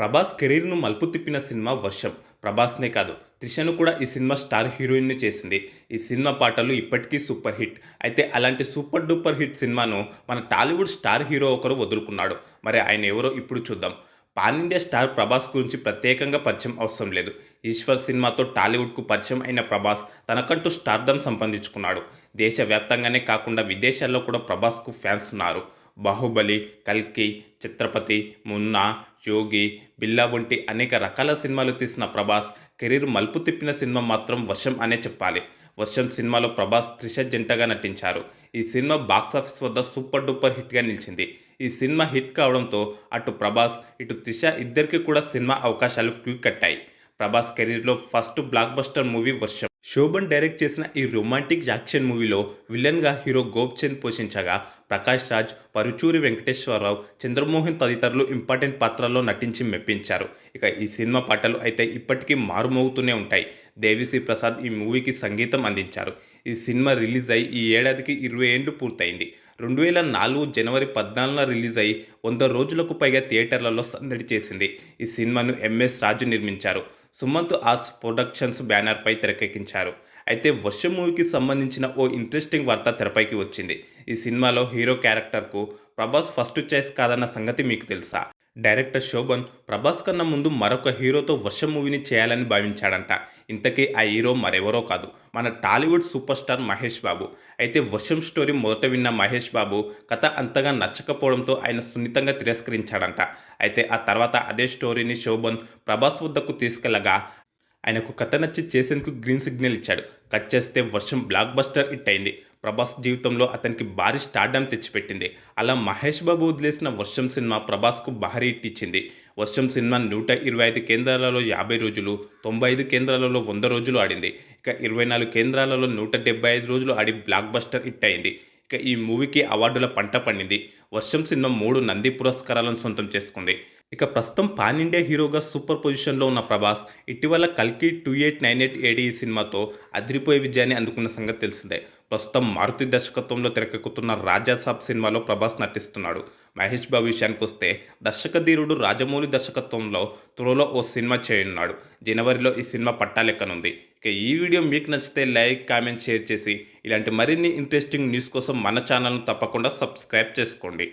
ప్రభాస్ కెరీర్ను మలుపు తిప్పిన సినిమా వర్షం. ప్రభాస్నే కాదు త్రిషను కూడా ఈ సినిమా స్టార్ హీరోయిన్ని చేసింది. ఈ సినిమా పాటలు ఇప్పటికీ సూపర్ హిట్. అయితే అలాంటి సూపర్ డూపర్ హిట్ సినిమాను మన టాలీవుడ్ స్టార్ హీరో ఒకరు వదులుకున్నాడు. మరి ఆయన ఎవరో ఇప్పుడు చూద్దాం. పాన్ ఇండియా స్టార్ ప్రభాస్ గురించి ప్రత్యేకంగా పరిచయం అవసరం లేదు. ఈశ్వర్ సినిమాతో టాలీవుడ్కు పరిచయం అయిన ప్రభాస్ తనకంటూ స్టార్డమ్ సంపాదించుకున్నాడు. దేశవ్యాప్తంగానే కాకుండా విదేశాల్లో కూడా ప్రభాస్కు ఫ్యాన్స్ ఉన్నారు. బాహుబలి కల్కి చిత్రపతి మున్నా యోగి బిల్లా వంటి అనేక రకాల సినిమాలు తీసిన ప్రభాస్ కెరీర్ మలుపు తిప్పిన సినిమా మాత్రం వర్షం అనే చెప్పాలి. వర్షం సినిమాలో ప్రభాస్ త్రిష జంటగా నటించారు. ఈ సినిమా బాక్సాఫీస్ వద్ద సూపర్ డూపర్ హిట్గా నిలిచింది. ఈ సినిమా హిట్ కావడంతో అటు ప్రభాస్ ఇటు త్రిష ఇద్దరికి కూడా సినిమా అవకాశాలు క్యూ కట్టాయి. ప్రభాస్ కెరీర్లో ఫస్ట్ బ్లాక్ బస్టర్ మూవీ వర్షం. శోభన్ డైరెక్ట్ చేసిన ఈ రొమాంటిక్ యాక్షన్ మూవీలో విలన్గా హీరో గోప్చంద్ పోషించగా ప్రకాష్ రాజ్ పరుచూరి వెంకటేశ్వరరావు చంద్రమోహన్ తదితరులు ఇంపార్టెంట్ పాత్రల్లో నటించి మెప్పించారు. ఇక ఈ సినిమా పాటలు అయితే ఇప్పటికీ మారుమోగుతూనే ఉంటాయి. దేవిశ్రీ ప్రసాద్ ఈ మూవీకి సంగీతం అందించారు. ఈ సినిమా రిలీజ్ అయి ఈ ఏడాదికి ఇరవై ఏళ్ళు పూర్తయింది. రెండు వేల నాలుగు జనవరి పద్నాలుగున రిలీజ్ అయి వంద రోజులకు పైగా థియేటర్లలో సందడి చేసింది. ఈ సినిమాను ఎంఎస్ రాజు నిర్మించారు. సుమంత్ ఆర్ట్స్ ప్రొడక్షన్స్ బ్యానర్పై తెరకెక్కించారు. అయితే వర్షం మూవీకి సంబంధించిన ఓ ఇంట్రెస్టింగ్ వార్త తెరపైకి వచ్చింది. ఈ సినిమాలో హీరో క్యారెక్టర్కు ప్రభాస్ ఫస్ట్ చాయిస్ కాదన్న సంగతి మీకు తెలుసా? డైరెక్టర్ శోభన్ ప్రభాస్ కన్నా ముందు మరొక హీరోతో వర్షం మూవీని చేయాలని భావించాడంట. ఇంతకీ ఆ హీరో మరెవరో కాదు. మన టాలీవుడ్ సూపర్ స్టార్ మహేష్ బాబు. అయితే వర్షం స్టోరీ మొదట విన్న మహేష్ బాబు కథ అంతగా నచ్చకపోవడంతో ఆయన సున్నితంగా తిరస్కరించాడంట. అయితే ఆ తర్వాత అదే స్టోరీని శోభన్ ప్రభాస్ వద్దకు తీసుకెళ్ళగా ఆయనకు కథ నచ్చి చేసేందుకు గ్రీన్ సిగ్నల్ ఇచ్చాడు. కట్ చేస్తే వర్షం బ్లాక్ బస్టర్ హిట్ అయింది. ప్రభాస్ జీవితంలో అతనికి భారీ స్టార్డమ్ తెచ్చిపెట్టింది. అలా మహేష్ బాబు వదిలేసిన వర్షం సినిమా ప్రభాస్కు భారీ హిట్ ఇచ్చింది. వర్షం సినిమా నూట ఇరవై ఐదు కేంద్రాలలో యాభై రోజులు తొంభై ఐదు కేంద్రాలలో వంద రోజులు ఆడింది. ఇక ఇరవై నాలుగు కేంద్రాలలో నూట డెబ్బై ఐదు రోజులు ఆడి బ్లాక్ బస్టర్ హిట్ అయింది. ఇక ఈ మూవీకి అవార్డుల పంట పండింది. వర్షం సినిమా మూడు నంది పురస్కారాలను సొంతం చేసుకుంది. ఇక ప్రస్తుతం పాన్ ఇండియా హీరోగా సూపర్ పొజిషన్లో ఉన్న ప్రభాస్ ఇటీవల కల్కి two eight nine eight AD సినిమాతో అదిరిపోయే విజయాన్ని అందుకున్న సంగతి తెలిసిందే. ప్రస్తుతం మారుతి దర్శకత్వంలో తెరకెక్కుతున్న రాజాసాబ్ సినిమాలో ప్రభాస్ నటిస్తున్నాడు. మహేష్ బాబు విషయానికి వస్తే దర్శకధీరుడు రాజమౌళి దర్శకత్వంలో త్వరలో ఓ సినిమా చేయనున్నాడు. జనవరిలో ఈ సినిమా పట్టాలెక్కనుంది. ఇక ఈ వీడియో మీకు నచ్చితే లైక్ కామెంట్ షేర్ చేసి ఇలాంటి మరిన్ని ఇంట్రెస్టింగ్ న్యూస్ కోసం మన ఛానల్ను తప్పకుండా సబ్స్క్రైబ్ చేసుకోండి.